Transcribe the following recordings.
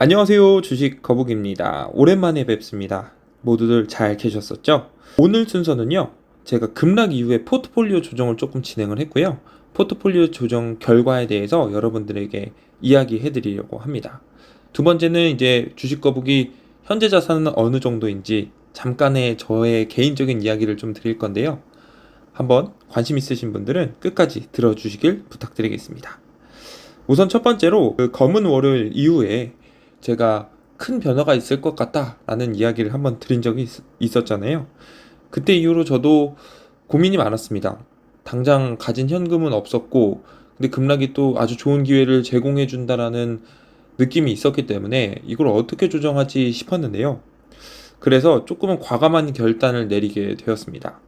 안녕하세요. 주식 거북입니다. 오랜만에 뵙습니다. 모두들 잘 계셨었죠? 오늘 순서는요. 제가 급락 이후에 포트폴리오 조정을 조금 진행을 했고요. 포트폴리오 조정 결과에 대해서 여러분들에게 이야기해 드리려고 합니다. 두 번째는 이제 주식 거북이 현재 자산은 어느 정도인지 잠깐의 저의 개인적인 이야기를 좀 드릴 건데요. 한번 관심 있으신 분들은 끝까지 들어주시길 부탁드리겠습니다. 우선 첫 번째로 그 검은 월요일 이후에 제가 큰 변화가 있을 것 같다라는 이야기를 한번 드린 적이 있, 었잖아요 그때 이후로 저도 고민이 많았습니다. 당장 가진 현금은 없었고, 근데 급락이 또 아주 좋은 기회를 제공해 준다라는 느낌이 있었기 때문에 이걸 어떻게 조정하지 싶었는데요. 그래서 조금은 과감한 결단을 내리게 되었습니다.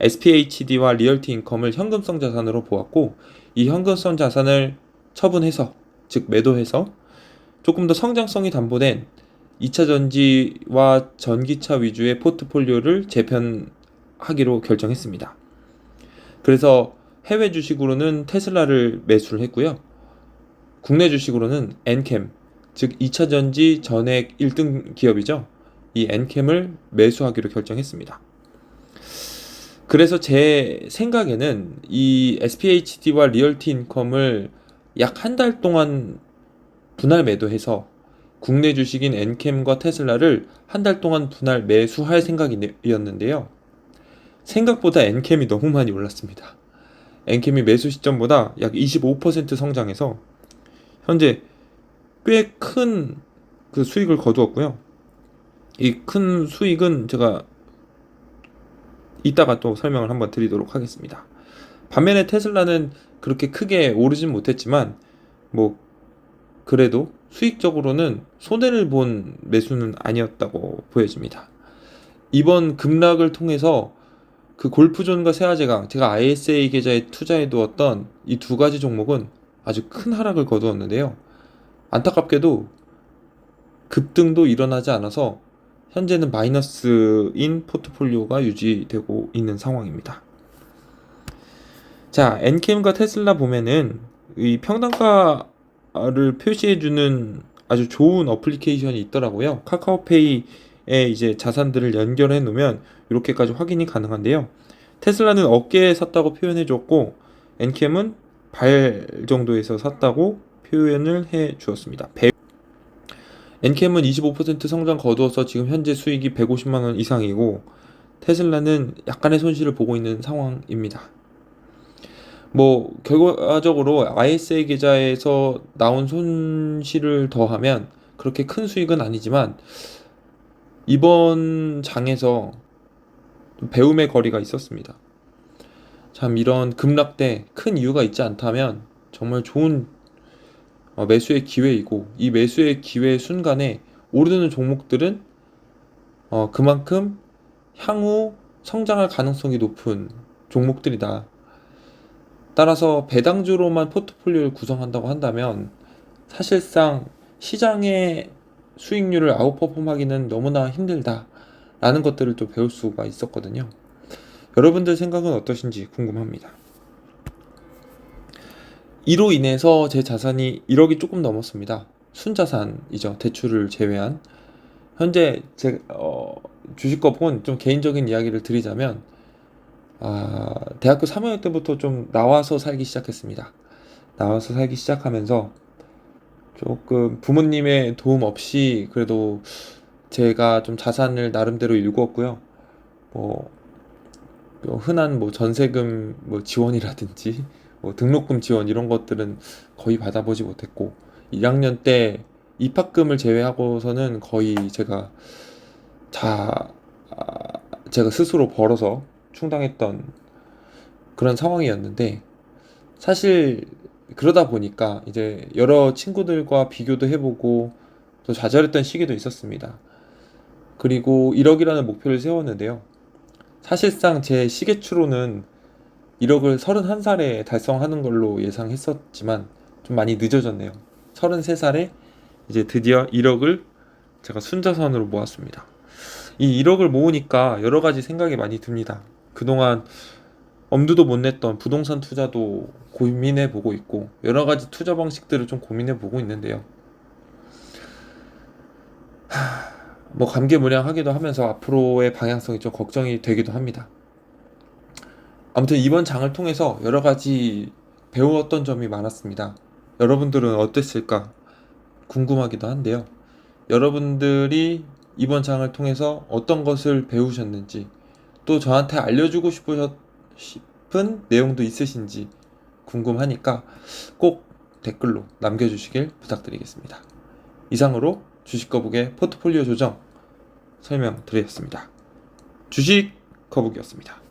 SPHD와 리얼티 인컴을 현금성 자산으로 보았고, 이 현금성 자산을 처분해서, 즉 매도해서 조금 더 성장성이 담보된 2차 전지와 전기차 위주의 포트폴리오를 재편하기로 결정했습니다. 그래서 해외 주식으로는 테슬라를 매수를 했고요. 국내 주식으로는 엔캠, 즉 2차 전지 전액 1등 기업이죠. 이 엔캠을 매수하기로 결정했습니다. 그래서 제 생각에는 이 SPHD와 리얼티 인컴을 약 한 달 동안 분할 매도해서 국내 주식인 엔캠과 테슬라를 한 달 동안 분할 매수할 생각이었는데요. 생각보다 엔캠이 너무 많이 올랐습니다. 엔캠이 매수 시점보다 약 25% 성장해서 현재 꽤 큰 그 수익을 거두었고요. 이 큰 수익은 제가 이따가 또 설명을 한번 드리도록 하겠습니다. 반면에 테슬라는 그렇게 크게 오르진 못했지만 뭐 그래도 수익적으로는 손해를 본 매수는 아니었다고 보여집니다. 이번 급락을 통해서 그 골프존과 세아제강, 제가 ISA 계좌에 투자해 두었던 이 두 가지 종목은 아주 큰 하락을 거두었는데요. 안타깝게도 급등도 일어나지 않아서 현재는 마이너스인 포트폴리오가 유지되고 있는 상황입니다. 자, 엔캠과 테슬라 보면은 이 평단가 를 표시해주는 아주 좋은 어플리케이션이 있더라고요. 카카오페이에 이제 자산들을 연결해 놓으면 이렇게까지 확인이 가능한데요. 테슬라는 어깨에 샀다고 표현해 줬고 엔캠은 발 정도에서 샀다고 표현을 해 주었습니다. 엔캠은 25% 성장 거두어서 지금 현재 수익이 150만 원 이상이고 테슬라는 약간의 손실을 보고 있는 상황입니다. 뭐 결과적으로 ISA 계좌에서 나온 손실을 더하면 그렇게 큰 수익은 아니지만 이번 장에서 배움의 거리가 있었습니다. 참 이런 급락 때큰 이유가 있지 않다면 정말 좋은 어, 매수의 기회이고 이 매수의 기회 순간에 오르는 종목들은 어, 그만큼 향후 성장할 가능성이 높은 종목들이다. 따라서 배당주로만 포트폴리오를 구성한다고 한다면 사실상 시장의 수익률을 아웃퍼폼하기는 너무나 힘들다라는 것들을 또 배울 수가 있었거든요. 여러분들 생각은 어떠신지 궁금합니다. 이로 인해서 제 자산이 1억이 조금 넘었습니다. 순자산이죠. 대출을 제외한. 현재 제 어, 주식거북은 좀 개인적인 이야기를 드리자면 아, 대학교 3학년 때부터 좀 나와서 살기 시작했습니다. 나와서 살기 시작하면서 조금 부모님의 도움 없이 그래도 제가 좀 자산을 나름대로 일구었고요. 뭐, 뭐 흔한 뭐 전세금 뭐 지원이라든지 뭐 등록금 지원 이런 것들은 거의 받아보지 못했고 1학년 때 입학금을 제외하고서는 거의 제가 다 아, 제가 스스로 벌어서 충당했던 그런 상황이었는데 사실 그러다 보니까 이제 여러 친구들과 비교도 해보고 또 좌절했던 시기도 있었습니다. 그리고 1억이라는 목표를 세웠는데요. 사실상 제 시계추로는 1억을 31살에 달성하는 걸로 예상했었지만 좀 많이 늦어졌네요. 33살에 이제 드디어 1억을 제가 순자산으로 모았습니다. 이 1억을 모으니까 여러 가지 생각이 많이 듭니다. 그동안 엄두도 못 냈던 부동산 투자도 고민해 보고 있고 여러 가지 투자 방식들을 좀 고민해 보고 있는데요. 뭐 감개무량하기도 하면서 앞으로의 방향성이 좀 걱정이 되기도 합니다. 아무튼 이번 장을 통해서 여러 가지 배웠던 점이 많았습니다. 여러분들은 어땠을까 궁금하기도 한데요. 여러분들이 이번 장을 통해서 어떤 것을 배우셨는지 또 저한테 알려주고 싶으셨, 싶은 내용도 있으신지 궁금하니까 꼭 댓글로 남겨주시길 부탁드리겠습니다. 이상으로 주식 거북의 포트폴리오 조정 설명드렸습니다. 주식 거북이었습니다.